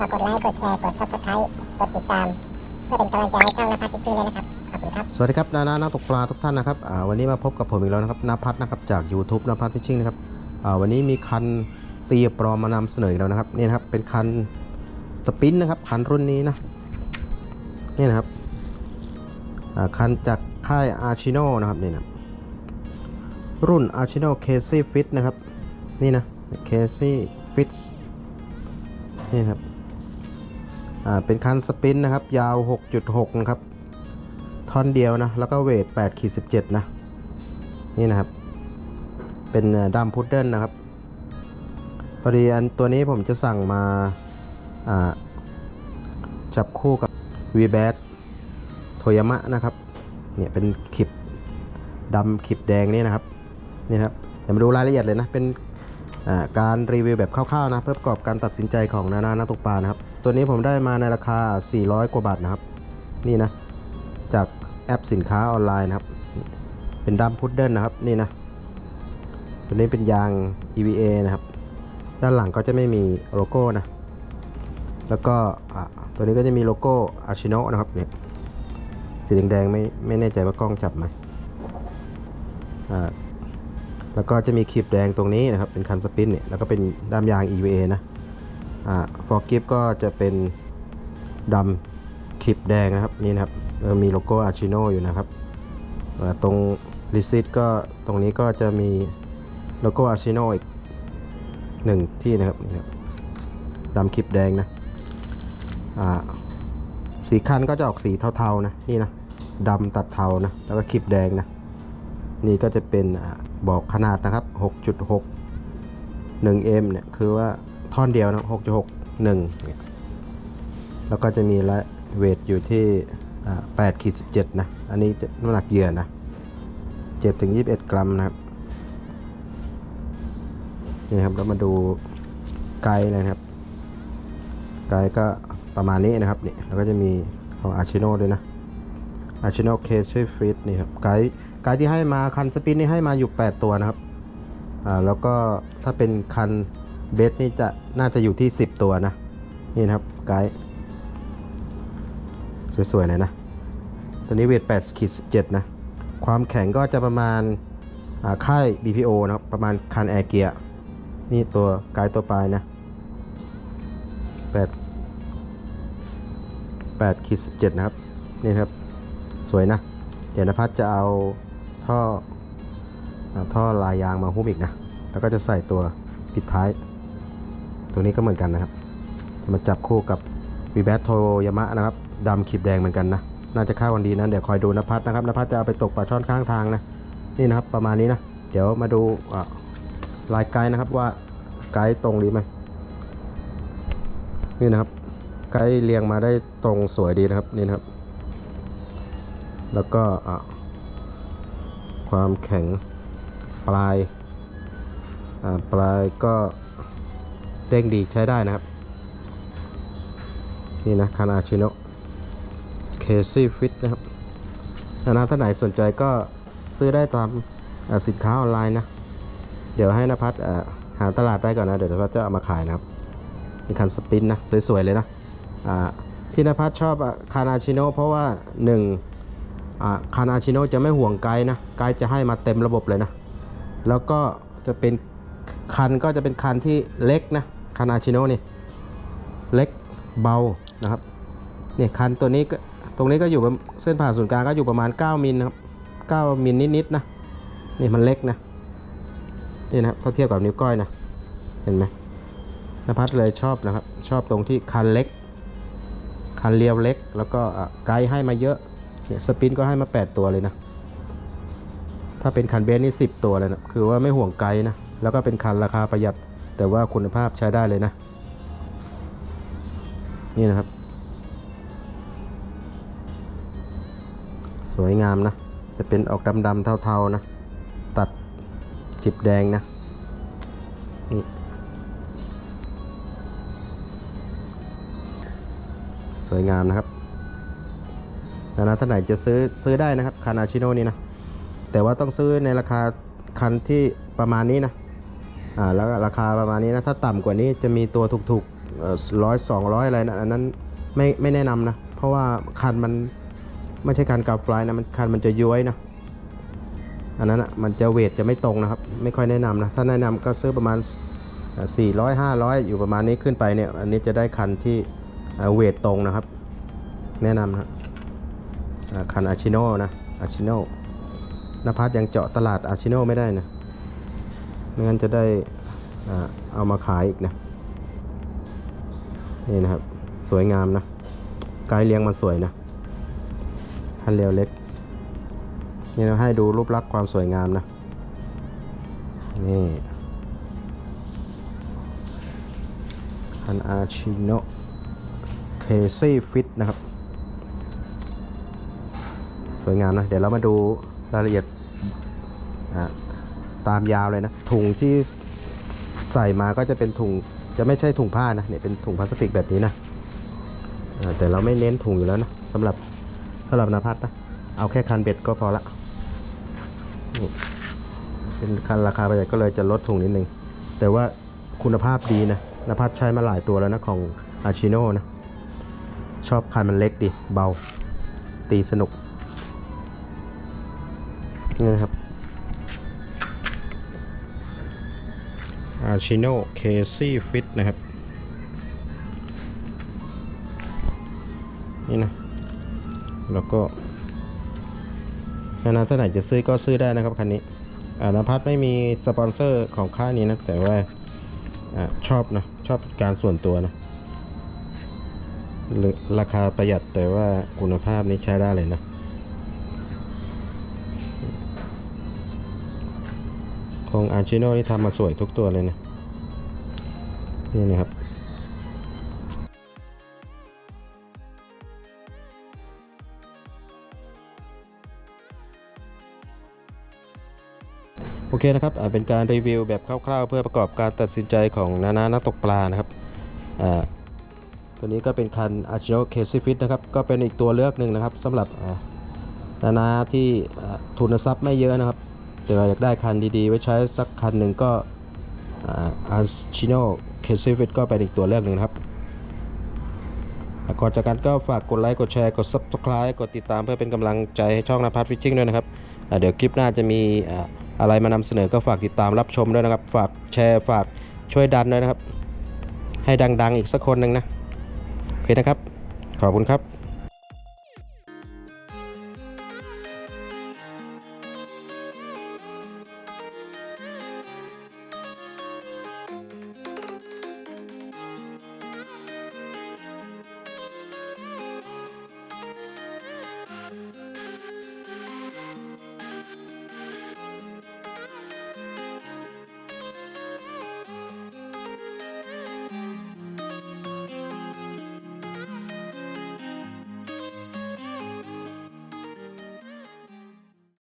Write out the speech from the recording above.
ฝากกดไลค์ กดแชร์ กด subscribe กดติดตาม เพื่อเป็นกำลังใจให้ช่องนภัสพิชชี่เลยนะครับ ขอบคุณครับ สวัสดีครับนานานักตกปลาทุกท่านนะครับอ่าวันนี้มาพบกับผมอีกแล้วนะครับนภัทรนะครับจาก YouTube นภัทรฟิชชิ่งนะครับอ่าวันนี้มีคันตีปลอมมานำเสนออีกแล้วนะครับนี่นะครับเป็นคันสปินนะครับคันรุ่นนี้นะนี่นะครับอ่าคันจากค่ายอาชิโนนะครับนี่นะรุ่นอาชิโนเคซี่ฟิตนะครับ นี่นะเคซี่ฟิตนี่ครับ เป็นคันสปินนะครับ ยาว 6.6 นะครับ ท่อนเดียวนะ แล้วก็เวท8ขีด17 นะ นี่นะครับ เป็นดัมพุดเดิลนะครับพอดีอันตัวนี้ผมจะสั่งมาจับคู่กับ v b a t โทยามะนะครับ เนี่ยเป็นขีบดำขีบแดงนี่นะครับ นี่นครับ เดี๋ยวมาดูรายละเอียดเลยนะ เป็นการรีวิวแบบคร่าวๆนะ เพื่อประกอบการตัดสินใจของนานานักตกปลานะครับ ตัวนี้ผมได้มาในราคา 400 กว่าบาทนะครับ นี่นะ จากแอปสินค้าออนไลน์นะครับ เป็นดัมพุดเดิลนะครับ นี่นะ ตัวนี้เป็นยาง EVA นะครับ ด้านหลังก็จะไม่มีโลโก้นะ แล้วก็ตัวนี้ก็จะมีโลโก้อาชิโนะนะครับ เนี่ย สีแดงๆไม่ไม่แน่ใจว่ากล้องจับไหมอ่าแล้วก็จะมีขีบแดงตรงนี้นะครับ เป็นคันสปินเนี่ย แล้วก็เป็นด้ามยาง EVA นะ ฟอร์กิฟก็จะเป็นดำขีบแดงนะครับนี่นะครับมีโลโก้อาชิโนอยู่นะครับตรงรีซิตก็ตรงนี้ก็จะมีโลโก้อาชิโนอีกหนึ่งที่นะครับนี่ครับดำคลิปแดงนะสีคันก็จะออกสีเทาๆนะนี่นะดำตัดเทานะแล้วก็คลิปแดงนะนี่ก็จะเป็นอบอกขนาดนะครับ 6.6 1M เนี่ยคือว่า ท่อนเดียวนะ6.6 1เนี่ยแล้วก็จะมีละเวทอยู่ที่8ขีด17นะ อันนี้น้ำหนักเหยื่อนะ7ถึง21กรัมนะครับนี่ครับแล้วมาดูไกด์เลยนะครับ ไกด์ก็ประมาณนี้นะครับนี่แล้วก็จะมีของอาชิโนด้วยนะอาชิโนเคช่วยฟิตนี่ครับไกด์ไกด์ที่ให้มาคันสปินนี่ให้มาอยู่ 8 ตัวนะครับอ่าแล้วก็ถ้าเป็นคัน เบสนี่จะน่าจะอยู่ที่ 10 ตัวนะ นี่นะครับไกด์สวยๆเลยนะ ตัวนี้เวท8ขีด17 นะ ความแข็งก็จะประมาณาค่าย BPO นะครับ ประมาณคันแอร์เกียร์นี่ตัวไกายตัวปลายนะ8 8ขีด17 นะครับ นี่ครับ สวยนะ เดี๋ยวนภัสจะเอาท่ออท่อลายยางมาหุ้มอีกนะ แล้วก็จะใส่ตัวปิดท้าย ตัวนี้ก็เหมือนกันนะครับมาจับคู่กับ v b a t โทยามะนะครับดำขีบแดงเหมือนกันนะน่าจะเข้าวันดีนะเดี๋ยวคอยดูนภัสนะครับนภัสจะเอาไปตกปลาช่อนข้างทางนะนี่นะครับประมาณนี้นะเดี๋ยวมาดูลายไกด์นะครับว่าไกด์ตรงหรือไม่นี่นะครับไกด์เรียงมาได้ตรงสวยดีนะครับนี่นะครับ แล้วก็ความแข็งปลายปลายก็ เด้งดีใช้ได้นะครับ นี่นะคานาชิโนเคซี่ฟิตนะครับถ้านะท่านไหนสนใจก็ซื้อได้ตามสินค้าออนไลน์นะ เดี๋ยวให้นภัสหาตลาดได้ก่อนนะ เดี๋ยวนภัสจะเอามาขายนะครับเป็นคันสปินนะ สวยๆเลยนะที่นภัสชอบคานาชิโนเพราะว่า1อ่าคานาชิโนจะไม่ห่วงไกด์นะ ไกด์จะให้มาเต็มระบบเลยนะ แล้วก็จะเป็นคันก็จะเป็นคันที่เล็กนะ คานาชิโนนี่เล็กเบานะครับเนี่ยคันตัวนี้ก็ตรงนี้ก็อยู่เส้นผ่าศูนย์กลางก็อยู่ประมาณ 9มิลนะครับ9มิลนิดๆนะนี่มันเล็กนะนี่นะครับถ้าเทียบกับนิ้วก้อยนะเห็นไหมนภัสเลยชอบนะครับ ชอบตรงที่คันเล็ก คันเรียวเล็ก แล้วก็ไกด์ให้มาเยอะเนี่ยสปินก็ให้มา 8 ตัวเลยนะ ถ้าเป็นคันเบสนี่10 ตัวเลยนะ คือว่าไม่ห่วงไกด์นะ แล้วก็เป็นคันราคาประหยัด แต่ว่าคุณภาพใช้ได้เลยนะ นี่นะครับ สวยงามนะ จะเป็นออกดำๆเทาๆนะ ตัดจิบแดงนะนี่สวยงามนะครับแล้วนะท่านไหนจะซื้อซื้อได้นะครับ คานาชิโน่นี่นะ แต่ว่าต้องซื้อในราคาคันที่ประมาณนี้นะ อ่าแล้วราคาประมาณนี้นะถ้าต่ำกว่านี้จะมีตัวถูกๆร้อยสองร้อยอะไรนะอันนั้นไม่ไม่แนะนำนะ เพราะว่าคันมันไม่ใช่การกราฟไฟล์นะมันคันมันจะย้วยนะอันนั้นอะมันจะเวทจะไม่ตรงนะครับ ไม่ค่อยแนะนำนะ ถ้าแนะนำก็ซื้อประมาณ 400 500 อยู่ประมาณนี้ขึ้นไปเนี่ย อันนี้จะได้คันที่เวทตรงนะครับ แนะนำนะครับอ่าคันอาชิโน่นะอาชิโน่นภัสยังเจาะตลาดอาชิโน่ไม่ได้นะ ไม่งั้นจะได้เอามาขายอีกนะนี่นะครับ สวยงามนะกายเลี้ยงมันสวยนะคันเรียวเล็กนี่เราให้ดูรูปลักษณ์ความสวยงามนะนี่คันอาชิโนเคซี่ฟิตนะครับ สวยงามนะ เดี๋ยวเรามาดูรายละเอียดอ่า ตามยาวเลยนะ ถุงที่ใส่มาก็จะเป็นถุงจะไม่ใช่ถุงผ้านะเนี่ยเป็นถุงพลาสติกแบบนี้นะแต่เราไม่เน้นถุงอยู่แล้วนะสำหรับสำหรับนภัสนะเอาแค่คันเบ็ดก็พอละเป็นคันราคาประหยัดก็เลยจะลดถุงนิดนึง แต่ว่าคุณภาพดีนะนภัสใช้มาหลายตัวแล้วนะของอาชิโน่นะ ชอบคันมันเล็กดี เบา ตีสนุก นี่นะครับ อาชิโน่เคซี่ฟิตนะครับ นี่นะ แล้วก็นานาท่านไหนจะซื้อก็ซื้อได้นะครับคันนี้อ่านภัสไม่มีสปอนเซอร์ของค่ายนี้นะ แต่ว่าอาชอบนะ ชอบการส่วนตัวนะหรือราคาประหยัดแต่ว่าคุณภาพนี้ใช้ได้เลยนะ ของอาชิโนนี่ทำมาสวยทุกตัวเลยนะนี่นะครับโอเคนะครับเป็นการรีวิวแบบคร่าวๆ เพื่อประกอบการตัดสินใจของนานานักตกปลานะครับอ่าตัวนี้ก็เป็นคัน a r c h i o c a s e Fit นะครับ ก็เป็นอีกตัวเลือกหนึ่งนะครับสำหรับนานาที่ทุนทรัพย์ไม่เยอะนะครับ แต่ว่าอยากได้คันดีๆ ไว้ใช้สักคันหนึ่งก็อ่า a r c h i o c a s e Fit ก็เป็นอีกตัวเลือกหนึ่งนะครับก่อนจากกันก็ฝากกดไลค์กดแชร์กด Subscribe กดติดตามเพื่อเป็นกำลังใจให้ช่องนภัทรฟิชชิ่งด้วยนะครับ เดี๋ยวคลิปหน้าจะมีอะไรมานำเสนอก็ฝากติดตามรับชมด้วยนะครับ ฝากแชร์ฝากช่วยดันด้วยนะครับ ให้ดังๆอีกสักคนหนึ่งนะ โอเคนะครับ ขอบคุณครับ